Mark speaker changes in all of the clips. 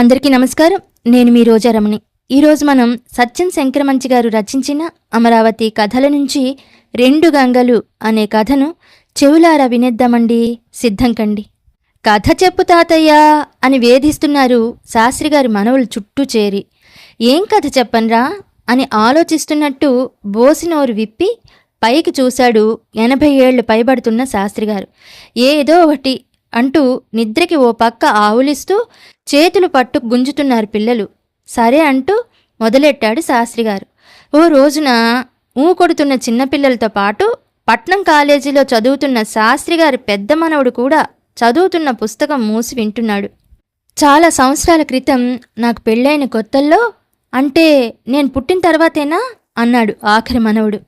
Speaker 1: అందరికీ నమస్కారం నేను మీ రోజారమణి ఈరోజు మనం సత్యం శంకరమంచి గారు రచించిన అమరావతి కథల నుంచి రెండు గంగలు అనే కథను చెవులారా వినేద్దామండి సిద్ధం కండి కథ చెప్పు తాతయ్య అని వేధిస్తున్నారు శాస్త్రి మనవులు చుట్టూ చేరి ఏం కథ చెప్పనరా అని ఆలోచిస్తున్నట్టు బోసినోరు విప్పి పైకి చూశాడు ఎనభై ఏళ్ళు పైబడుతున్న శాస్త్రి గారు ఏదో ఒకటి అంటూ నిద్రకి ఓ పక్క ఆవులిస్తూ చేతులు పట్టు గుంజుతున్నారు పిల్లలు సరే అంటూ మొదలెట్టాడు శాస్త్రిగారు ఓ రోజున ఊ కొడుతున్న చిన్నపిల్లలతో పాటు పట్నం కాలేజీలో చదువుతున్న శాస్త్రిగారి పెద్ద మనవడు కూడా చదువుతున్న పుస్తకం మూసి వింటున్నాడు చాలా సంవత్సరాల క్రితం నాకు పెళ్ళైన కొత్తల్లో అంటే నేను పుట్టిన తర్వాతేనా అన్నాడు ఆఖరి మనవడు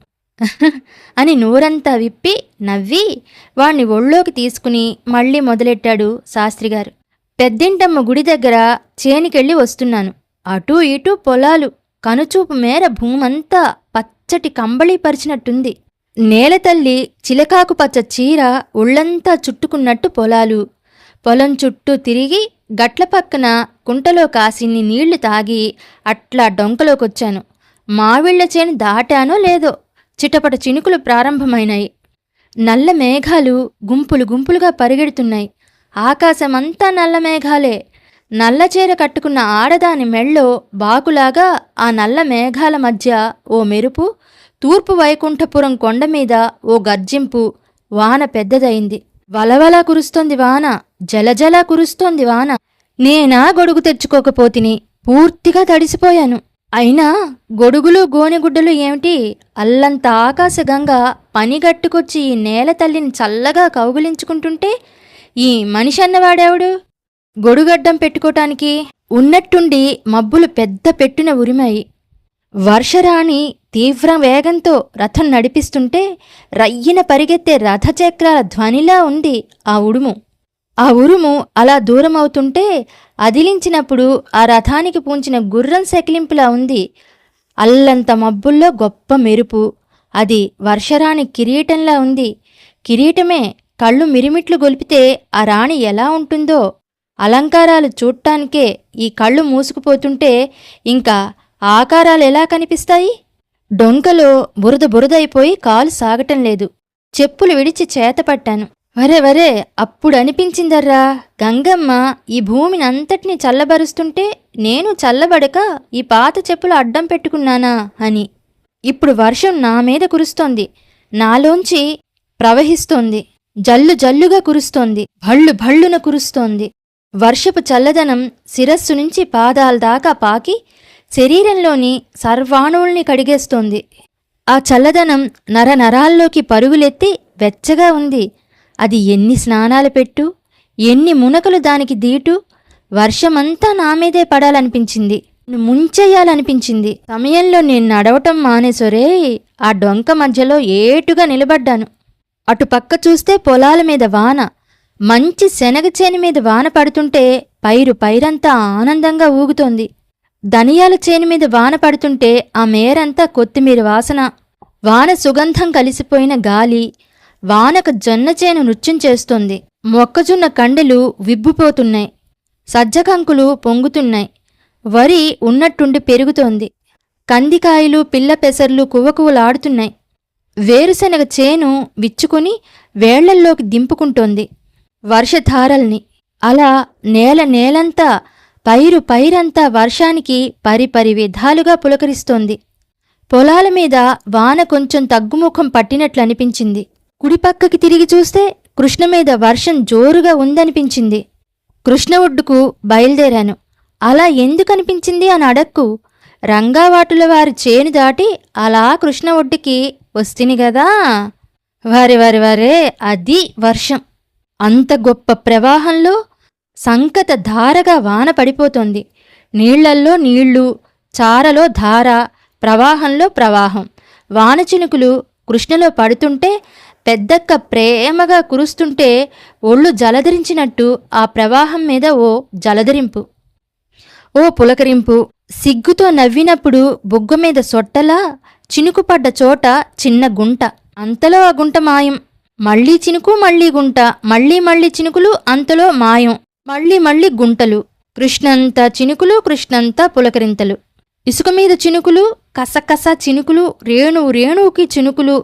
Speaker 1: అని నోరంతా విప్పి నవ్వి వాణ్ణి ఒళ్ళోకి తీసుకుని మళ్ళీ మొదలెట్టాడు శాస్త్రిగారు పెద్దింటమ్మ గుడి దగ్గర చేనికెళ్ళి వస్తున్నాను అటూ ఇటూ పొలాలు కనుచూపు మేర భూమంతా పచ్చటి కంబళీ పరిచినట్టుంది నేలతల్లి చిలకాకు పచ్చ చీర ఒళ్ళంతా చుట్టుకున్నట్టు పొలాలు పొలం చుట్టూ తిరిగి గట్ల పక్కన కుంటలో కాసిన్ని నీళ్లు తాగి అట్లా డొంకలోకొచ్చాను మావిళ్ల చేను దాటానో లేదో చిటపట చినుకులు ప్రారంభమైనాయి నల్ల మేఘాలు గుంపులు గుంపులుగా పరిగెడుతున్నాయి ఆకాశమంతా నల్ల మేఘాలే నల్ల చీర కట్టుకున్న ఆడదాని మెళ్ళో బాకులాగా ఆ నల్ల మేఘాల మధ్య ఓ మెరుపు తూర్పు వైకుంఠపురం కొండ మీద ఓ గర్జింపు వాన పెద్దదైంది వలవలా కురుస్తోంది వాన జలజలా కురుస్తోంది వాన నేనా గొడుగు తెచ్చుకోకపోతిని పూర్తిగా తడిసిపోయాను అయినా గొడుగులు గోనెగుడ్డలు ఏమిటి అల్లంత ఆకాశగంగా పనిగట్టుకొచ్చి ఈ నేల తల్లిని చల్లగా కౌగులించుకుంటుంటే ఈ మనిషి అన్నవాడేవుడు గొడుగడ్డం పెట్టుకోటానికి ఉన్నట్టుండి మబ్బులు పెద్ద పెట్టున ఉరిమాయి వర్షరాణి తీవ్ర వేగంతో రథం నడిపిస్తుంటే రయ్యిన పరిగెత్తే రథచక్రాల ధ్వనిలా ఉంది ఆ ఉడుము ఆ ఉరుము అలా దూరం అవుతుంటే అదిలించినప్పుడు ఆ రథానికి పూంచిన గుర్రం సకిలింపులా ఉంది అల్లంత మబ్బుల్లో గొప్ప మెరుపు అది వర్షరాణి కిరీటంలా ఉంది కిరీటమే కళ్ళు మిరిమిట్లు గొలిపితే ఆ రాణి ఎలా ఉంటుందో అలంకారాలు చూడటానికే ఈ కళ్ళు మూసుకుపోతుంటే ఇంకా ఆకారాలు ఎలా కనిపిస్తాయి డొంకలో బురద బురదైపోయి కాలు సాగటం లేదు చెప్పులు విడిచి చేతపట్టాను వరే వరే అప్పుడు అనిపించిందర్రా గంగమ్మ ఈ భూమిని అంతటిని చల్లబరుస్తుంటే నేను చల్లబడక ఈ పాత చెప్పులు అడ్డం పెట్టుకున్నానా అని ఇప్పుడు వర్షం నా మీద కురుస్తోంది నాలోంచి ప్రవహిస్తోంది జల్లు జల్లుగా కురుస్తోంది భళ్ళు భళ్ళున కురుస్తోంది వర్షపు చల్లదనం శిరస్సు నుంచి పాదాల దాకా పాకి శరీరంలోని సర్వాణువుల్ని కడిగేస్తోంది ఆ చల్లదనం నరనరాల్లోకి పరుగులెత్తి వెచ్చగా ఉంది అది ఎన్ని స్నానాలు పెట్టు ఎన్ని మునకలు దానికి దీటు వర్షమంతా నా మీదే పడాలనిపించింది ముంచేయాలనిపించింది సమయంలో నేను నడవటం మానేసొరే ఆ డొంక మధ్యలో ఏటుగా నిలబడ్డాను అటు పక్క చూస్తే పొలాల మీద వాన మంచి శనగ చేను మీద వాన పడుతుంటే పైరు పైరంతా ఆనందంగా ఊగుతోంది ధనియాల చేను మీద వాన పడుతుంటే ఆ మేరంతా కొత్తిమీర వాసన వాన సుగంధం కలిసిపోయిన గాలి వానక జొన్నచేను నృత్యం చేస్తోంది మొక్కజొన్న కండెలు విబ్బుపోతున్నాయి సజ్జకంకులు పొంగుతున్నాయి వరి ఉన్నట్టుండి పెరుగుతోంది కందికాయలు పిల్ల పెసర్లు కువ్వకువ్వలాడుతున్నాయి వేరుశనగ చేను విచ్చుకుని వేళ్లల్లోకి దింపుకుంటోంది వర్షధారల్ని అలా నేల నేలంతా పైరు పైరంతా వర్షానికి పరిపరి విధాలుగా పులకరిస్తోంది పొలాల మీద వాన కొంచెం తగ్గుముఖం పట్టినట్లనిపించింది కుడిపక్కకి తిరిగి చూస్తే కృష్ణ మీద వర్షం జోరుగా ఉందనిపించింది కృష్ణ ఒడ్డుకు బయలుదేరాను అలా ఎందుకనిపించింది అని అడక్కు రంగావాటుల వారి చేను దాటి అలా కృష్ణ ఒడ్డుకి వస్తుంది కదా వారి వారి వారే అది వర్షం అంత గొప్ప ప్రవాహంలో సంకత ధారగా వాన పడిపోతుంది నీళ్లల్లో నీళ్లు చారలో ధార ప్రవాహంలో ప్రవాహం వాన చినుకులు కృష్ణలో పడుతుంటే పెద్దక్క ప్రేమగా కురుస్తుంటే ఒళ్ళు జలధరించినట్టు ఆ ప్రవాహం మీద ఓ జలధరింపు ఓ పులకరింపు సిగ్గుతో నవ్వినప్పుడు బొగ్గ మీద సొట్టలా చినుకుపడ్డ చోట చిన్న గుంట అంతలో ఆ గుంట మాయం మళ్ళీ చినుకు మళ్ళీ గుంట మళ్ళీ మళ్ళీ చినుకులు అంతలో మాయం మళ్ళీ మళ్ళీ గుంటలు కృష్ణంతా చినుకులు కృష్ణంతా పులకరింతలు ఇసుక మీద చినుకులు కసకస చినుకులు రేణు రేణువుకి చినుకులు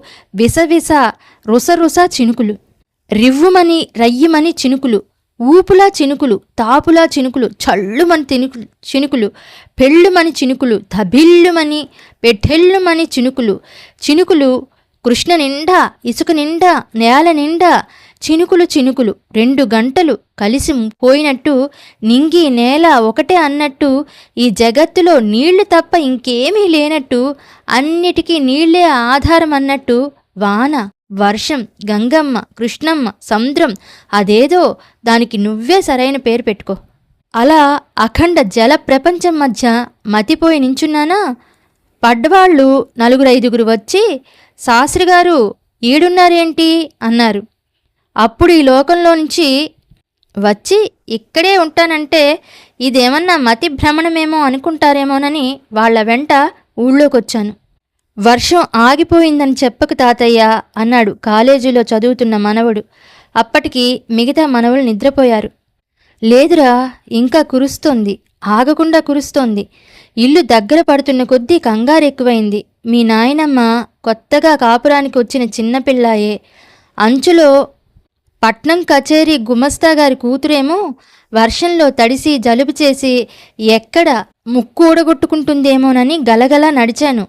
Speaker 1: విసవిస రొసరొసా చినుకులు రివ్వుమని రయ్యమని చినుకులు ఊపులా చినుకులు తాపులా చినుకులు చల్లుమని తినుకు చినుకులు పెళ్ళుమని చినుకులు ధబిల్లుమని పెట్టెళ్ళుమని చినుకులు చినుకులు కృష్ణ నిండా ఇసుక నిండా నేల నిండా చినుకులు చినుకులు రెండు గంటలు కలిసి పోయినట్టు నింగి నేల ఒకటే అన్నట్టు ఈ జగత్తులో నీళ్లు తప్ప ఇంకేమీ లేనట్టు అన్నిటికీ నీళ్లే ఆధారం అన్నట్టు వాన వర్షం గంగమ్మ కృష్ణమ్మ సముద్రం అదేదో దానికి నువ్వే సరైన పేరు పెట్టుకో అలా అఖండ జల ప్రపంచం మధ్య మతిపోయి నించున్నానా పడ్డవాళ్ళు నలుగురు ఐదుగురు వచ్చి శాస్త్రి గారు ఈడున్నారేంటి అన్నారు అప్పుడు ఈ లోకంలో నుంచి వచ్చి ఇక్కడే ఉంటానంటే ఇదేమన్నా మతి భ్రమణమేమో అనుకుంటారేమోనని వాళ్ళ వెంట ఊళ్ళోకొచ్చాను వర్షం ఆగిపోయిందని చెప్పకు తాతయ్య అన్నాడు కాలేజీలో చదువుతున్న మనవడు అప్పటికి మిగతా మనవలు నిద్రపోయారు లేదురా ఇంకా కురుస్తోంది ఆగకుండా కురుస్తోంది ఇల్లు దగ్గర పడుతున్న కొద్దీ కంగారు ఎక్కువైంది మీ నాయనమ్మ కొత్తగా కాపురానికి వచ్చిన చిన్నపిల్లాయే అంచులో పట్నం కచేరీ గుమస్తా గారి కూతురేమో వర్షంలో తడిసి జలుబు చేసి ఎక్కడ ముక్కు ఊడగొట్టుకుంటుందేమోనని గలగలా నడిచాను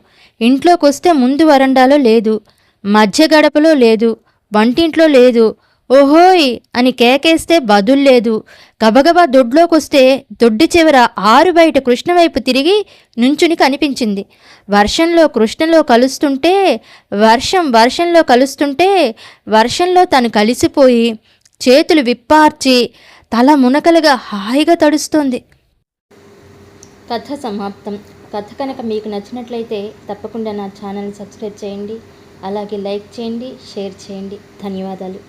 Speaker 1: ఇంట్లోకి వస్తే ముందు వరండాలో లేదు మధ్య గడపలో లేదు వంటింట్లో లేదు ఓహోయ్ అని కేకేస్తే బదుల్లేదు గబగబా దొడ్లోకొస్తే దొడ్డు చివర ఆరు బయట కృష్ణవైపు తిరిగి నుంచుని కనిపించింది వర్షంలో కృష్ణలో కలుస్తుంటే వర్షం వర్షంలో కలుస్తుంటే వర్షంలో తను కలిసిపోయి చేతులు విప్పార్చి తల మునకలుగా హాయిగా తడుస్తుంది కథ సమాప్తం కథ కనుక మీకు నచ్చినట్లయితే తప్పకుండా నా ఛానల్ని సబ్స్క్రైబ్ చేయండి అలాగే లైక్ చేయండి షేర్ చేయండి ధన్యవాదాలు